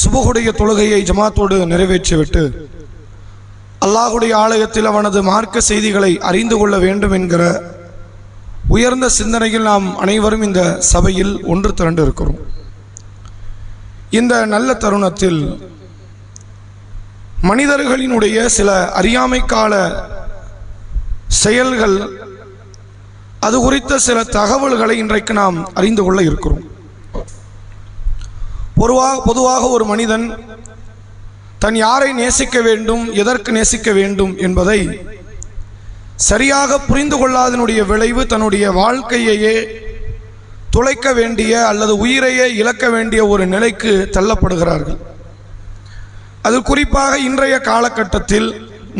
சுபகுடைய தொழுகையை ஜமாத்தோடு நிறைவேற்றிவிட்டு அல்லாஹுடைய ஆலயத்தில் அவனது மார்க்க செய்திகளை அறிந்து கொள்ள வேண்டும் என்கிற உயர்ந்த சிந்தனையில் நாம் அனைவரும் இந்த சபையில் ஒன்று திரண்டு இருக்கிறோம் இந்த நல்ல தருணத்தில் மனிதர்களினுடைய சில அறியாமை கால செயல்கள் அது குறித்த சில தகவல்களை இன்றைக்கு நாம் அறிந்து கொள்ள இருக்கிறோம். பொதுவாக பொதுவாக ஒரு மனிதன் தன் யாரை நேசிக்க வேண்டும் எதற்கு நேசிக்க வேண்டும் என்பதை சரியாக புரிந்து கொள்ளாதனுடைய விளைவு தன்னுடைய வாழ்க்கையையே துளைக்க வேண்டிய அல்லது உயிரையே இழக்க வேண்டிய ஒரு நிலைக்கு தள்ளப்படுகிறார்கள். அது குறிப்பாக இன்றைய காலகட்டத்தில்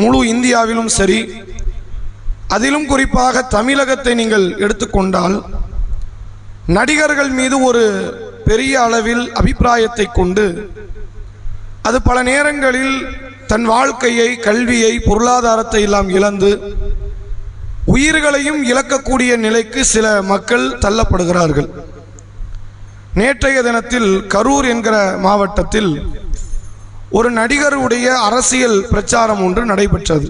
முழு இந்தியாவிலும் சரி அதிலும் குறிப்பாக தமிழகத்தை நீங்கள் எடுத்துக்கொண்டால் நடிகர்கள் மீது ஒரு பெரிய அளவில் அபிப்பிராயத்தை கொண்டு அது பல நேரங்களில் தன் வாழ்க்கையை கல்வியை பொருளாதாரத்தை எல்லாம் இழந்து உயிர்களையும் இழக்கக்கூடிய நிலைக்கு சில மக்கள் தள்ளப்படுகிறார்கள். நேற்றைய தினத்தில் கரூர் என்கிற மாவட்டத்தில் ஒரு நடிகருடைய அரசியல் பிரச்சாரம் ஒன்று நடைபெற்றது.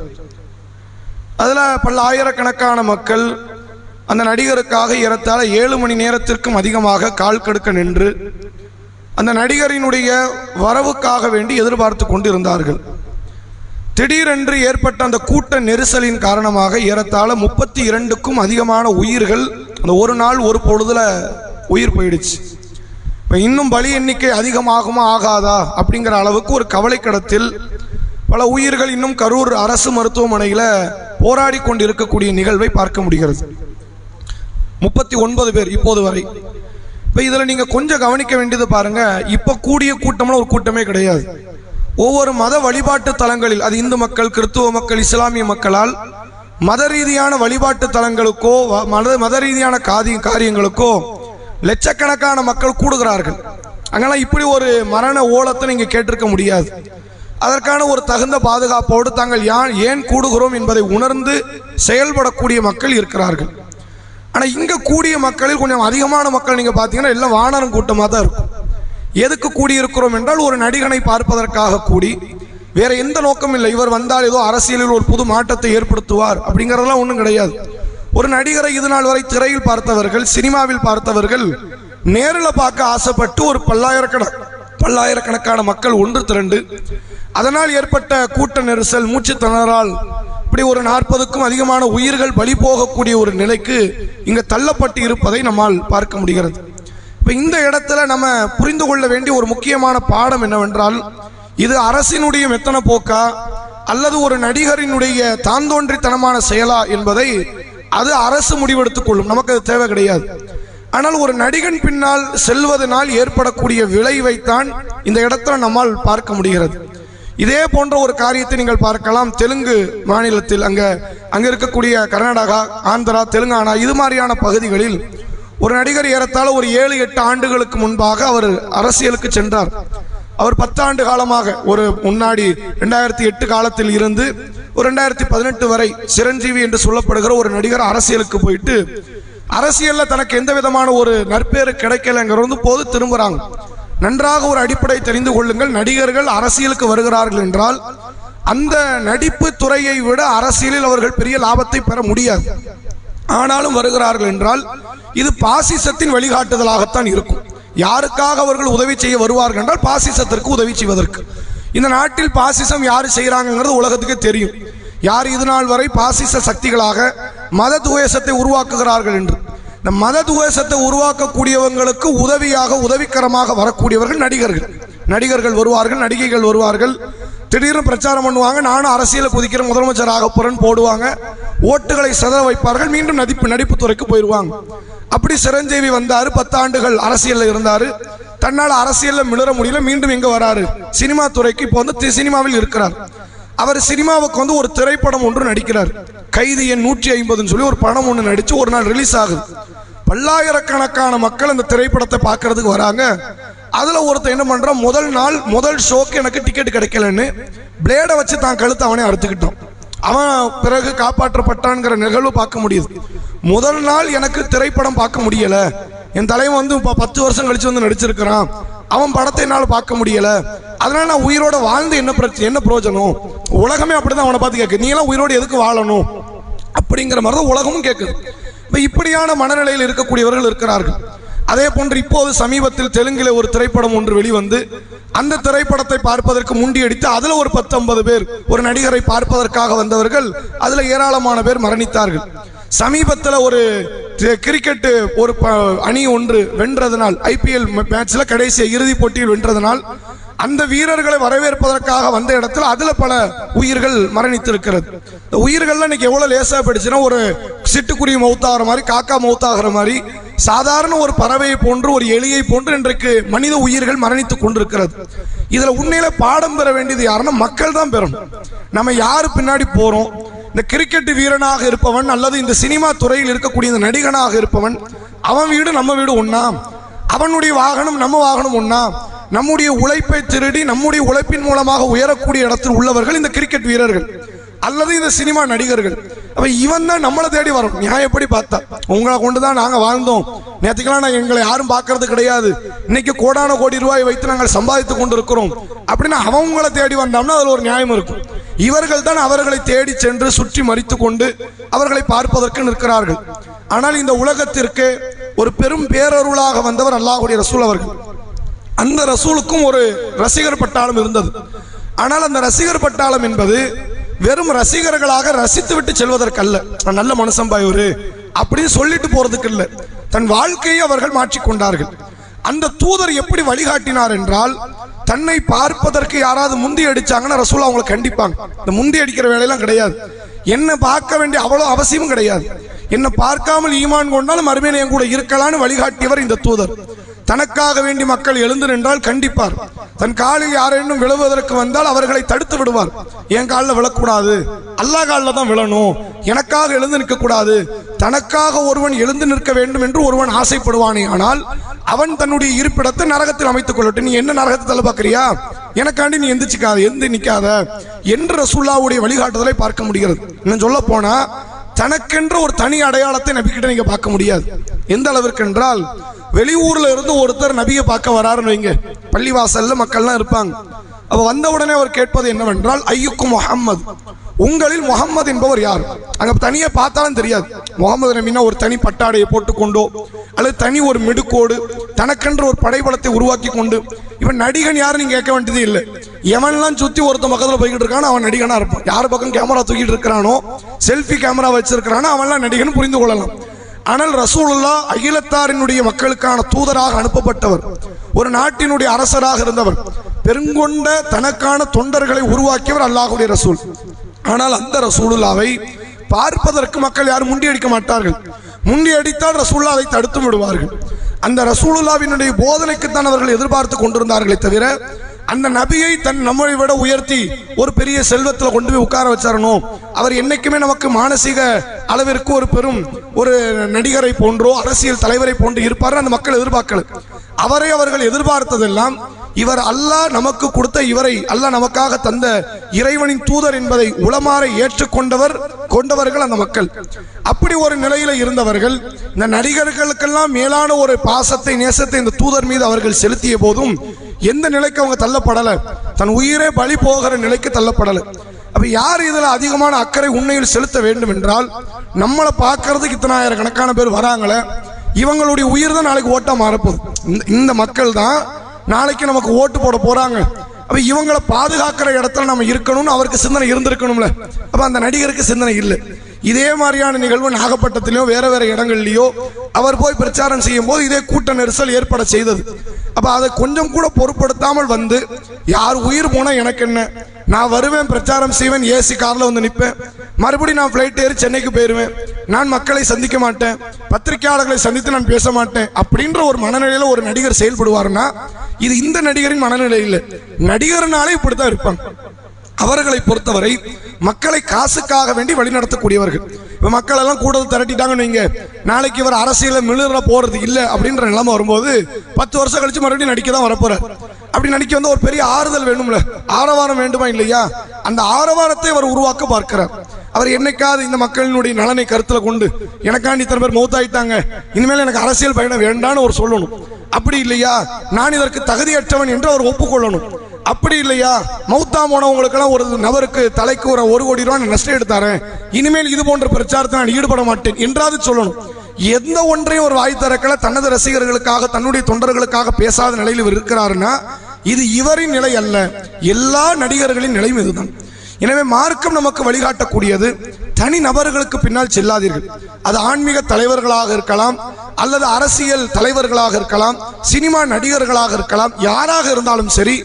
அதில் பல்லாயிரக்கணக்கான மக்கள் அந்த நடிகருக்காக ஏறத்தாழ ஏழு மணி நேரத்திற்கும் அதிகமாக கால் கடுக்க நின்று அந்த நடிகரினுடைய வரவுக்காக வேண்டி எதிர்பார்த்து கொண்டிருந்தார்கள். திடீரென்று ஏற்பட்ட அந்த கூட்ட நெரிசலின் காரணமாக ஏறத்தாழ முப்பத்தி இரண்டுக்கும் அதிகமான உயிர்கள் அந்த ஒரு நாள் ஒரு பொழுதுல உயிர் போயிடுச்சு. இப்போ இன்னும் பலி எண்ணிக்கை அதிகமாகுமா ஆகாதா அப்படிங்கிற அளவுக்கு ஒரு கவலைக்கிடத்தில் பல உயிர்கள் இன்னும் கரூர் அரசு மருத்துவமனையில் போராடி கொண்டிருக்கக்கூடிய நிகழ்வை பார்க்க முடிகிறது. முப்பத்தி ஒன்பது பேர் இப்போது வரை. இப்போ இதில் நீங்கள் கொஞ்சம் கவனிக்க வேண்டியது பாருங்கள் இப்போ கூடிய கூட்டம்லாம் ஒரு கூட்டமே கிடையாது. ஒவ்வொரு மத வழிபாட்டு தலங்களில் அது இந்து மக்கள் கிறிஸ்துவ மக்கள் இஸ்லாமிய மக்களால் மத ரீதியான வழிபாட்டு தலங்களுக்கோ வ- மத மத ரீதியான காதி காரியங்களுக்கோ லட்சக்கணக்கான மக்கள் கூடுகிறார்கள். அங்கெல்லாம் இப்படி ஒரு மரண ஓலத்தை நீங்கள் கேட்டிருக்க முடியாது. அதற்கான ஒரு தகுந்த பாதுகாப்போடு தாங்கள் யான் ஏன் கூடுகிறோம் என்பதை உணர்ந்து செயல்படக்கூடிய மக்கள் இருக்கிறார்கள். ஆனால் இங்கே கூடிய மக்களில் கொஞ்சம் அதிகமான மக்கள் நீங்கள் பார்த்தீங்கன்னா எல்லாம் வானரம் கூட்டமாக தான் இருக்கும். எதுக்கு கூடியிருக்கிறோம் என்றால் ஒரு நடிகனை பார்ப்பதற்காக கூடி வேற எந்த நோக்கமும் இல்லை. இவர் வந்தால் ஏதோ அரசியலில் ஒரு புது மாற்றத்தை ஏற்படுத்துவார் அப்படிங்கிறதெல்லாம் ஒன்றும் கிடையாது. ஒரு நடிகரை இது நாள் வரை திரையில் பார்த்தவர்கள் சினிமாவில் பார்த்தவர்கள் நேரில் பார்க்க ஆசைப்பட்டு ஒரு பல்லாயிரக்கண பல்லாயிரக்கணக்கான மக்கள் ஒன்று திரண்டு அதனால் ஏற்பட்ட கூட்ட நெரிசல் மூச்சு திணறால் இப்படி ஒரு நாற்பதுக்கும் அதிகமான உயிர்கள் பலி போகக்கூடிய ஒரு நிலைக்கு இங்கே தள்ளப்பட்டு இருப்பதை நம்மால் பார்க்க முடிகிறது. இப்போ இந்த இடத்துல நம்ம புரிந்து கொள்ள வேண்டிய ஒரு முக்கியமான பாடம் என்னவென்றால் இது அரசினுடைய மெத்தன போக்கா அல்லது ஒரு நடிகரினுடைய தாந்தோன்றித்தனமான செயலா என்பதை அது அரசு முடிவெடுத்துக் கொள்ளும். நமக்கு அது தேவை கிடையாது. ஆனால் ஒரு நடிகன் பின்னால் செல்வதனால் ஏற்படக்கூடிய விளைவைத்தான் இந்த இடத்துல நம்மால் பார்க்க முடிகிறது. இதே போன்ற ஒரு காரியத்தை நீங்கள் பார்க்கலாம். தெலுங்கு மாநிலத்தில் அங்க அங்க இருக்கக்கூடிய கர்நாடகா ஆந்திரா தெலுங்கானா இது மாதிரியான பகுதிகளில் ஒரு நடிகர் ஏறத்தாழ ஒரு ஏழு எட்டு ஆண்டுகளுக்கு முன்பாக அவர் அரசியலுக்கு சென்றார். அவர் பத்தாண்டு காலமாக ஒரு முன்னாடி ரெண்டாயிரத்தி எட்டு காலத்தில் இருந்து ஒரு ரெண்டாயிரத்தி பதினெட்டு வரை சிரஞ்சீவி என்று சொல்லப்படுகிற ஒரு நடிகர் அரசியலுக்கு போயிட்டு அரசியல்ல தனக்கு எந்த விதமான ஒரு நற்பேறு கிடைக்கலங்கிறது போது திரும்புறாங்க. நன்றாக ஒரு அடிப்படை தெரிந்து கொள்ளுங்கள். நடிகர்கள் அரசியலுக்கு வருகிறார்கள் என்றால் அந்த நடிப்பு துறையை விட அரசியலில் அவர்கள் பெரிய லாபத்தை பெற முடியாது. ஆனாலும் வருகிறார்கள் என்றால் இது பாசிசத்தின் வழிகாட்டுதலாகத்தான் இருக்கும். யாருக்காக அவர்கள் உதவி செய்ய வருவார்கள் என்றால் பாசிசத்திற்கு உதவி செய்வதற்கு. இந்த நாட்டில் பாசிசம் யார் செய்கிறாங்கிறது உலகத்துக்கு தெரியும். யார் இது நாள் வரை பாசிச சக்திகளாக மத துவேசத்தை உருவாக்குகிறார்கள் என்று. இந்த மத துவேஷத்தை உருவாக்கக்கூடியவங்களுக்கு உதவியாக உதவிகரமாக வரக்கூடியவர்கள் நடிகர்கள். நடிகர்கள் வருவார்கள் நடிகைகள் வருவார்கள். திடீர்னு பிரச்சாரம் பண்ணுவாங்க நானும் அரசியலை குதிக்கிற முதலமைச்சர் ஆக போறேன்னு போடுவாங்க. ஓட்டுகளை செதற வைப்பார்கள் மீண்டும் நடிப்பு நடிப்பு துறைக்கு போயிடுவாங்க. அப்படி சிரஞ்சீவி வந்தார் பத்தாண்டுகள் அரசியலில் இருந்தார். தன்னால் அரசியலில் மிளற முடியல மீண்டும் இங்கே வராரு. சினிமா துறைக்கு இப்போ வந்து தி- சினிமாவில் இருக்கிறார். அவர் சினிமாவுக்கு வந்து ஒரு திரைப்படம் ஒன்று நடிக்கிறார். கைதி எண் நூற்றி ஐம்பதுன்னு சொல்லி ஒரு படம் ஒன்று நடித்து ஒரு நாள் ரிலீஸ் ஆகுது. பல்லாயிரக்கணக்கான மக்கள் அந்த திரைப்படத்தை பார்க்கறதுக்கு வராங்க. அதுல ஒருத்தன் என்ன பண்ணுறான் முதல் நாள் முதல் ஷோக்கு எனக்கு டிக்கெட் கிடைக்கலன்னு பிளேடை வச்சு தான் கழுத்து அவனே அறுத்துக்கிட்டான். அவன் பிறகு காப்பாற்றப்பட்டான்ங்கிற நிகழ்வு பார்க்க முடியுது. முதல் நாள் எனக்கு திரைப்படம் பார்க்க முடியல. என் தலைவன் வந்து இப்போ பத்து வருஷம் கழிச்சு வந்து நடிச்சிருக்கிறான். அவன் படத்தை என்னால் பார்க்க முடியல. அதனால நான் உயிரோட வாழ்ந்து என்ன பிரச்சனை என்ன பிரயோஜனம்? உலகமே அப்படிதான் அவனை பார்த்து கேட்கு நீ எல்லாம் உயிரோடு எதுக்கு வாழணும்? அப்படிங்கிற மாதிரி தான் உலகமும் கேட்குது இப்போ இப்படியான மனநிலையில் இருக்கக்கூடியவர்கள் இருக்கிறார்கள். அதே போன்று இப்போது சமீபத்தில் தெலுங்கில் ஒரு திரைப்படம் ஒன்று வெளிவந்து அந்த திரைப்படத்தை பார்ப்பதற்கு முண்டியடித்து அதில் ஒரு பத்தொன்பது பேர் ஒரு நடிகரை பார்ப்பதற்காக வந்தவர்கள் அதில் ஏராளமான பேர் மரணித்தார்கள். சமீபத்தில் ஒரு கிரிக்கெட்டு கிரிக்கெட் ஒரு ப- அணி ஒன்று வென்றதனால் ஐபிஎல் மேட்ச்ல கடைசி இறுதிப் போட்டியில் வென்றதனால் அந்த வீரர்களை வரவேற்பதற்காக வந்த இடத்துல அதுல பல உயிர்கள் மரணித்திருக்கிறது. இந்த உயிர்கள்லாம் இன்னைக்கு எவ்வளவு லேசா போயிடுச்சுன்னா ஒரு சிட்டுக்குருவி மௌத்தாகிற மாதிரி காக்கா மௌத்தாகிற மாதிரி சாதாரண ஒரு பறவையை போன்று ஒரு எலியை போன்று இன்றைக்கு மனித உயிர்கள் மரணித்துக் கொண்டிருக்கிறது. இதுல உண்மையில பாடம் பெற வேண்டியது யாருன்னா மக்கள் தான் பெறணும். நம்ம யாரு பின்னாடி போறோம்? இந்த கிரிக்கெட் வீரனாக இருப்பவன் அல்லது இந்த சினிமா துறையில் இருக்கக்கூடிய இந்த நடிகனாக இருப்பவன் அவன் வீடு நம்ம வீடு ஒண்ணா? அவனுடைய வாகனம் நம்ம வாகனம் ஒண்ணா? நம்முடைய உழைப்பை திருடி நம்முடைய உழைப்பின் மூலமாக உயரக்கூடிய இடத்தில் உள்ளவர்கள் இந்த கிரிக்கெட் வீரர்கள். அல்லது இந்த சினிமா நடிகர்கள். அப்ப இவன் தான் நம்மளை தேடி வரும் நியாயப்படி பார்த்தா? உங்களை கொண்டு தான் நாங்க வாழ்ந்தோம். நேற்றுக்கெல்லாம் நான் எங்களை யாரும் பார்க்கறது கிடையாது. இன்னைக்கு கோடான கோடி ரூபாய் வைத்து நாங்கள் சம்பாதித்துக் கொண்டிருக்கிறோம். அப்படின்னு அவன் தேடி வந்தோம்னா அதுல ஒரு நியாயம் இருக்கும். இவர்கள் தான் அவர்களை தேடி சென்று சுற்றி மறித்து கொண்டு அவர்களை பார்ப்பதற்கு நிற்கிறார்கள். ஆனால் இந்த உலகத்திற்கு ஒரு பெரும் பேரருளாக வந்தவர் அல்லாஹுடைய ரசூல் அவர்கள். அந்த ரசூலுக்கும் ஒரு ரசிகர் பட்டாளம் இருந்தது. ஆனால் அந்த ரசிகர் பட்டாளம் என்பது வெறும் ரசிகர்களாக ரசித்து விட்டு செல்வதற்கல்ல. நான் நல்ல மனுஷன் அப்படின்னு சொல்லிட்டு போறதுக்கு இல்லை தன் வாழ்க்கையை அவர்கள் மாற்றிக்கொண்டார்கள் அந்த தூதர் எப்படி வழிகாட்டினார் என்றால் தன்னை பார்ப்பதற்கு யாராவது முந்தி அடிச்சாங்கன்னா ரசூல் அவங்களை கண்டிப்பாங்க. இந்த முந்தி அடிக்கிற வேலையெல்லாம் கிடையாது. என்ன பார்க்க வேண்டிய அவ்வளோ அவசியமும் கிடையாது. என்ன பார்க்காமல் ஈமான் கொண்டாலும் மறுமையில என் கூட இருக்கலாம்னு வழிகாட்டியவர் இந்த தூதர். தனக்காக வேண்டி மக்கள் எழுந்து நின்றால் கண்டிப்பார். தன் காலில் யாரேனும் விழுவதற்கு வந்தால் அவர்களை தடுத்து விடுவார். என் காலில் விழக்கூடாது. அல்லாஹ் காலில் தான் விழணும். எனக்காக எழுந்து நிற்கக்கூடாது. தனக்காக ஒருவன் எழுந்து நிற்க வேண்டும் என்று ஒருவன் ஆசைப்படுவானே. ஆனால் அவன் தன்னுடைய இருப்பிடத்தை நரகத்தில் அமைத்துக் கொள்ளட்டும். நீ என்ன நரகத்தை தலை பார்க்கறியா? எனக்காண்டி நீ எந்திரிச்சிக்காத எந்த நிற்காத என்று ரசூல்லாவுடைய வழிகாட்டுதலை பார்க்க முடிகிறது. இன்னும் சொல்ல போனால் தனக்கென்ற ஒரு தனி அடையாளத்தை நபிக்கிட்ட நீங்கள் பார்க்க முடியாது. எந்த அளவிற்கு என்றால் வெளியூர்ல இருந்து ஒருத்தர் நபியை பார்க்க வராருன்னு வைங்க. பள்ளிவாசல்ல மக்கள்லாம் இருப்பாங்க. அவ வந்த உடனே அவர் கேட்பது என்னவென்றால் ஐயுக்கு முகம்மது உங்களில் முகம்மது என்பவர் யார்? அங்க தனியே பார்த்தாலும் தெரியாது. முகமது நபின்னா ஒரு தனி பட்டாடையை போட்டுக்கொண்டோ அல்லது தனி ஒரு மிடுக்கோடு தனக்கென்ற ஒரு படைபலத்தை உருவாக்கி கொண்டு இவன் நடிகன் யாரும் நீங்க கேட்க வேண்டியது இல்லை. எவன்லாம் சுத்தி ஒருத்த பக்கத்துல போய்கிட்டு இருக்கானோ அவன் நடிகனா இருப்பான். யார் பக்கம் கேமரா தூக்கிட்டு இருக்கிறானோ செல்ஃபி கேமரா வச்சிருக்கிறானோ அவன்லாம் நடிகன் புரிந்து கொள்ளலாம். ஆனால் ரசூலுல்லா அகிலத்தாரினுடைய மக்களுக்கான தூதராக அனுப்பப்பட்டவர். ஒரு நாட்டினுடைய அரசராக இருந்தவர். பெருங்கொண்ட தனக்கான தொண்டர்களை உருவாக்கியவர் அல்லாஹுடைய ரசூல். ஆனால் அந்த ரசூலுல்லாவை பார்ப்பதற்கு மக்கள் யாரும் முண்டியடிக்க மாட்டார்கள். முண்டியடித்தால் ரசூல்லா அதை தடுத்து விடுவார்கள். அந்த ரசூலுல்லாவினுடைய போதனைக்குத்தான் அவர்கள் எதிர்பார்த்து கொண்டிருந்தார்களே தவிர அந்த நபியை தன் நம்மை விட உயர்த்தி ஒரு பெரிய செல்வத்தில் கொண்டு போய் உட்கார வச்சாரணும் அவர் என்னைக்குமே நமக்கு மானசீக அளவிற்கு ஒரு பெரும் ஒரு நடிகரை போன்றோ அரசியல் தலைவரை போன்று இருப்பார் அந்த மக்கள் எதிர்பார்க்கல. அவரை அவர்கள் எதிர்பார்த்ததெல்லாம் இவர் அல்லாஹ் நமக்கு கொடுத்த இவரை அல்லாஹ் நமக்காக தந்த இறைவனின் தூதர் என்பதை உளமாற ஏற்றுக்கொண்டவர் கொண்டவர்கள் அந்த மக்கள். அப்படி ஒரு நிலையில இருந்தவர்கள் இந்த நடிகர்களுக்கெல்லாம் மேலான ஒரு பாசத்தை நேசத்தை இந்த தூதர் மீது அவர்கள் செலுத்திய போதும் எந்த நிலைக்கு அவங்க தள்ளப்படலை. தன் உயிரே பலி போகிற நிலைக்கு தள்ளப்படலை. அப்ப யார் இதுல அதிகமான அக்கறை உண்மையில் செலுத்த வேண்டும் என்றால் நம்மளை பார்க்கறதுக்கு இத்தனாயிரம் கணக்கான பேர் வராங்களே இவங்களுடைய உயிர் தான் நாளைக்கு ஓட்டா மாறப்போகுது. இந்த- இந்த மக்கள் தான் நாளைக்கு நமக்கு ஓட்டு போட போறாங்க. அப்ப இவங்களை பாதுகாக்கிற இடத்துல நம்ம இருக்கணும்னு அவருக்கு சிந்தனை இருந்திருக்கணும்ல. அப்ப அந்த நடிகருக்கு சிந்தனை இல்லை. இதே மாதிரியான நிகழ்வு நாகப்பட்டினத்திலயோ வேற வேற இடங்கள்லையோ அவர் போய் பிரச்சாரம் செய்யும் போது இதே கூட்ட நெரிசல் ஏற்பட செய்தது. அப்ப அதை கொஞ்சம் கூட பொருட்படுத்தாமல் வந்து யார் உயிர் போனா எனக்கு என்ன? நான் வருவேன் பிரச்சாரம் செய்வேன் ஏசி கார்ல வந்து நிற்பேன் மறுபடியும் நான் ஃப்ளைட் ஏறி சென்னைக்கு போயிடுவேன் நான் மக்களை சந்திக்க மாட்டேன். பத்திரிகையாளர்களை சந்தித்து நான் பேச மாட்டேன். அப்படின்ற ஒரு மனநிலையில ஒரு நடிகர் செயல்படுவாருன்னா இது இந்த நடிகரின் மனநிலை இல்லை. நடிகர்னாலே இப்படித்தான் இருப்பாங்க. அவர்களை பொறுத்தவரை மக்களை காசுக்காக வேண்டி வழிநடத்தக்கூடியவர்கள். இப்போ மக்கள் எல்லாம் கூடுதல் திரட்டிட்டாங்கன்னு வைங்க. நாளைக்கு இவர் அரசியல மிளிர போறது இல்லை அப்படின்ற நிலைமை வரும்போது பத்து வருஷம் கழிச்சு மறுபடியும் நடிக்க தான் வரப்போறார். அப்படி நடிக்க வந்து ஒரு பெரிய ஆறுதல் வேணும்ல. ஆரவாரம் வேண்டுமா இல்லையா? அந்த ஆரவாரத்தை அவர் உருவாக்க பார்க்கிறார். அவர் என்னைக்காவது இந்த மக்களினுடைய நலனை கருத்தில் கொண்டு எனக்காண்டி இத்தனை பேர் மௌத்தாயிட்டாங்க. இனிமேல் எனக்கு அரசியல் பயணம் வேண்டான்னு அவர் சொல்லணும். அப்படி இல்லையா? நான் இதற்கு தகுதியற்றவன் என்று அவர் ஒப்புக்கொள்ளணும். அப்படி இல்லையா? மௌத்தா போனவங்களுக்கெல்லாம் ஒரு நபருக்கு தலைக்கு ஒரு ஒரு கோடி ரூபாய் நஷ்டம் எடுத்தாரேன். இனிமேல் இது போன்ற பிரச்சாரத்தை நான் ஈடுபட மாட்டேன். என்றாவது சொல்லணும். எந்த ஒன்றையும் ஒரு வாய் திறக்கல தனது ரசிகர்களுக்காக தன்னுடைய தொண்டர்களுக்காக பேசாத நிலையில் இவர் இருக்கிறாருன்னா இது இவரின் நிலை அல்ல. எல்லா நடிகர்களின் நிலையும் இதுதான். எனவே மார்க்கம் நமக்கு வழிகாட்டக்கூடியது தனி நபர்களுக்கு பின்னால் செல்லாதீர்கள். அது ஆன்மீக தலைவர்களாக இருக்கலாம் அல்லது அரசியல் தலைவர்களாக இருக்கலாம் சினிமா நடிகர்களாக இருக்கலாம் யாராக இருந்தாலும் சரி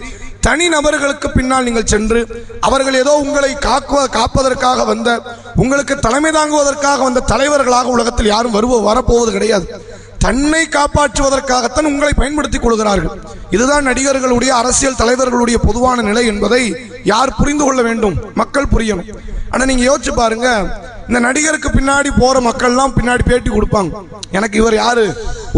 தனி நபர்களுக்கு பின்னால் நீங்கள் சென்று அவர்கள் ஏதோ உங்களை காக்குவ காப்பதற்காக வந்த உங்களுக்கு தலைமை தாங்குவதற்காக வந்த தலைவர்களாக உலகத்தில் யாரும் வருவோ வரப்போவது கிடையாது. தன்னை காப்பாற்றுவதற்காகத்தான் உங்களை பயன்படுத்திக் கொள்கிறார்கள். இதுதான் நடிகர்களுடைய அரசியல் தலைவர்களுடைய பொதுவான நிலை என்பதை யார் புரிந்து கொள்ள வேண்டும்? மக்கள் புரியணும். ஆனால் நீங்கள் யோசிச்சு பாருங்க. இந்த நடிகருக்கு பின்னாடி போகிற மக்கள்லாம் பின்னாடி பேட்டி கொடுப்பாங்க. எனக்கு இவர் யாரு?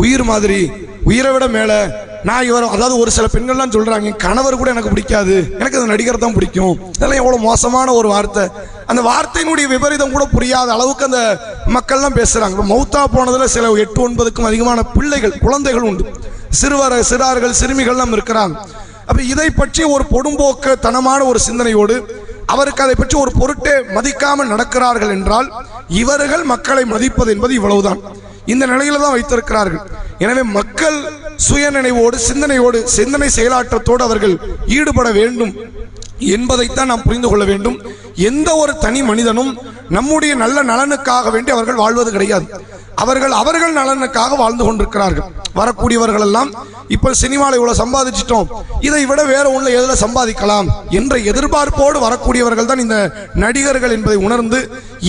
உயிர் மாதிரி. உயிரை விட மேலே நான் இவர் அதாவது ஒரு சில பெண்கள்லாம் சொல்கிறாங்க என் கணவர் கூட எனக்கு பிடிக்காது. எனக்கு அந்த நடிகர் தான் பிடிக்கும். இதெல்லாம் எவ்வளோ மோசமான ஒரு வார்த்தை. அந்த வார்த்தையினுடைய விபரீதம் கூட புரியாத அளவுக்கு அந்த மக்கள்லாம் பேசுகிறாங்க மௌத்தா போனதில் சில எட்டு ஒன்பதுக்கும் அதிகமான பிள்ளைகள் குழந்தைகள் உண்டு. சிறுவர் சிறார்கள் சிறுமிகள்லாம் இருக்கிறாங்க. அப்போ இதை பற்றி ஒரு பொடும்போக்கத்தனமான ஒரு சிந்தனையோடு அவருக்கு அதை பற்றி ஒரு பொருட்டே மதிக்காமல் நடக்கிறார்கள் என்றால் இவர்கள் மக்களை மதிப்பது என்பது இவ்வளவுதான். இந்த நிலையில தான் வைத்திருக்கிறார்கள். எனவே மக்கள் சுயநினைவோடு சிந்தனையோடு சிந்தனை செயலாற்றத்தோடு அவர்கள் ஈடுபட வேண்டும் என்பதைத்தான் நாம் புரிந்து கொள்ள வேண்டும். எந்த ஒரு தனி மனிதனும் நம்முடைய நல்ல நலனுக்காக வேண்டி அவர்கள் வாழ்வது கிடையாது. அவர்கள் அவர்கள் நலனுக்காக வாழ்ந்து கொண்டிருக்கிறார்கள். வரக்கூடியவர்கள் எல்லாம் இப்ப சினிமாவில் இவ்வளவு சம்பாதிச்சிட்டோம். இதை விட வேற உள்ள எதுல சம்பாதிக்கலாம் என்ற எதிர்பார்ப்போடு வரக்கூடியவர்கள் தான் இந்த நடிகர்கள் என்பதை உணர்ந்து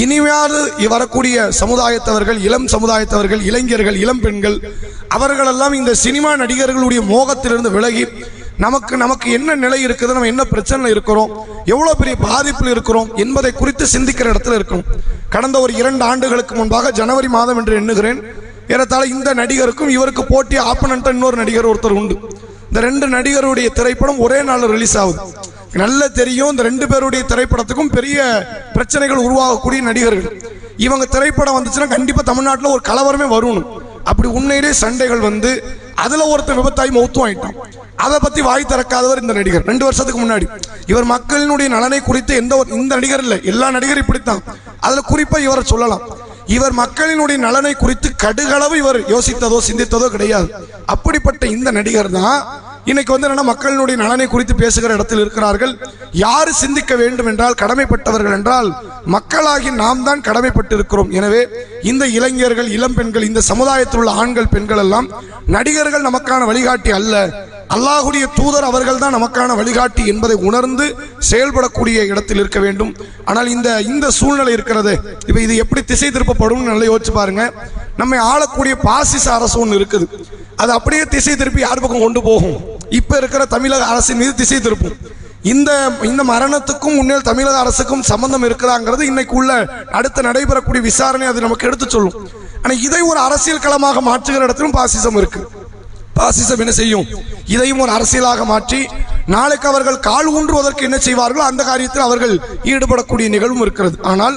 இனிமையாவது வரக்கூடிய சமுதாயத்தவர்கள் இளம் சமுதாயத்தவர்கள் இளைஞர்கள் இளம் பெண்கள் அவர்களெல்லாம் இந்த சினிமா நடிகர்களுடைய மோகத்திலிருந்து விலகி நமக்கு நமக்கு என்ன நிலை இருக்குது நம்ம என்ன பிரச்சனை இருக்கிறோம் எவ்வளோ பெரிய பாதிப்பில் இருக்கிறோம் என்பதை குறித்து சிந்திக்கிற இடத்துல இருக்கணும். கடந்த ஒரு இரண்டு ஆண்டுகளுக்கு முன்பாக ஜனவரி மாதம் என்று எண்ணுகிறேன். ஏறத்தாழ இந்த நடிகருக்கும் இவருக்கு போட்டி ஆப்பனண்டா இன்னொரு நடிகர் ஒருத்தர் உண்டு. இந்த ரெண்டு நடிகருடைய திரைப்படம் ஒரே நாள் ரிலீஸ் ஆகுது. நல்ல தெரியும் இந்த ரெண்டு பேருடைய திரைப்படத்துக்கும் பெரிய பிரச்சனைகள் உருவாகக்கூடிய நடிகர்கள். இவங்க திரைப்படம் வந்துச்சுன்னா கண்டிப்பாக தமிழ்நாட்டில் ஒரு கலவரமே வரணும் அப்படி உண்மையிலே சண்டைகள் வந்து அதுல ஒருத்தன் விபத்தாய் மௌத்தும் ஆயிட்டான். அதை பத்தி வாய் திறக்காதவர் இந்த நடிகர். ரெண்டு வருஷத்துக்கு முன்னாடி. இவர் மக்களினுடைய நலனை குறித்து எந்த ஒரு இந்த நடிகர் இல்லை எல்லா நடிகரும் இப்படித்தான். அதுல குறிப்பா இவரை சொல்லலாம். இவர் மக்களினுடைய நலனை குறித்து கடுகளவு இவர் யோசித்ததோ சிந்தித்ததோ கிடையாது. அப்படிப்பட்ட இந்த நடிகர் தான் இன்னைக்கு வந்து என்னன்னா மக்களுடைய நலனை குறித்து பேசுகிற இடத்தில் இருக்கிறார்கள். யார் சிந்திக்க வேண்டும் என்றால் கடமைப்பட்டவர்கள் என்றால் மக்களாகி நாம் தான் கடமைப்பட்டு இருக்கிறோம் எனவே இந்த இளைஞர்கள் இளம் பெண்கள் இந்த சமுதாயத்தில் உள்ள ஆண்கள் பெண்கள் எல்லாம் நடிகர்கள் நமக்கான வழிகாட்டி அல்ல. அல்லாஹுடைய தூதர் அவர்கள் தான் நமக்கான வழிகாட்டி என்பதை உணர்ந்து செயல்படக்கூடிய இடத்தில் இருக்க வேண்டும். ஆனால் இந்த இந்த சூழ்நிலை இருக்கிறது. இப்போ இது எப்படி திசை திருப்பப்படும் நல்லா யோசிச்சு பாருங்க. நம்மை ஆளக்கூடிய பாசிச அரசு ஒன்று இருக்குது. அது அப்படியே திசை திருப்பி யார் பக்கம் கொண்டு போகும்? இப்போ இருக்கிற தமிழக அரசின் மீது திசை திருப்பும். இந்த இந்த மரணத்துக்கும் உண்மையில் தமிழக அரசுக்கும் சம்பந்தம் இருக்கிறாங்கிறது இன்னைக்கு உள்ள அடுத்து நடைபெறக்கூடிய விசாரணை அது நமக்கு எடுத்து சொல்லும். ஆனால் இதை ஒரு அரசியல் களமாக மாற்றுகிற இடத்திலும் பாசிசம் இருக்கு. பாசிசம் என்ன செய்யும்? இதையும் ஒரு அரசியலாக மாற்றி நாளைக்கு அவர்கள் கால் ஊன்றுவதற்கு என்ன செய்வார்களோ அந்த காரியத்தில் அவர்கள் ஈடுபடக்கூடிய நிகழ்வும் இருக்கிறது. ஆனால்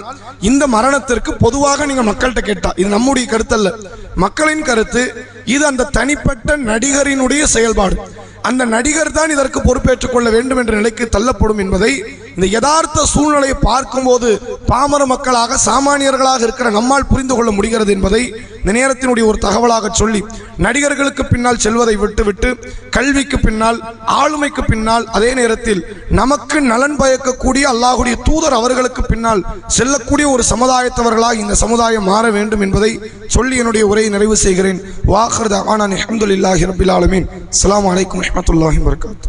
இந்த மரணத்திற்கு பொதுவாக நீங்க மக்கள்கிட்ட கேட்டால் இது நம்முடைய கருத்தல்ல. மக்களின் கருத்து இது அந்த தனிப்பட்ட நடிகரினுடைய செயல்பாடு. அந்த நடிகர் தான் இதற்கு பொறுப்பேற்றுக் கொள்ள வேண்டும் என்ற நிலைக்கு தள்ளப்படும் என்பதை இந்த யதார்த்த சூழ்நிலையை பார்க்கும்போது பாமர மக்களாக சாமானியர்களாக இருக்கிற நம்மால் புரிந்து கொள்ள முடிகிறது என்பதை இந்த நேரத்தினுடைய ஒரு தகவலாக சொல்லி நடிகர்களுக்கு பின்னால் செல்வதை விட்டுவிட்டு கல்விக்கு பின்னால் ஆளுமைக்கு பின்னால் அதே நேரத்தில் நமக்கு நலன் பயக்கக்கூடிய அல்லாஹுடைய தூதர் அவர்களுக்கு பின்னால் செல்லக்கூடிய ஒரு சமுதாயத்தவர்களாக இந்த சமுதாயம் மாற வேண்டும் என்பதை சொல்லி என்னுடைய உரை உரையை நிறைவு செய்கிறேன் வாஹர் தவானான் அஹமதுல்லாஹி ரபில் ஆலமீன் அஸ்ஸலாமு அலைக்கும் வரஹ்மத்துல்லாஹி வபரகாத்துஹு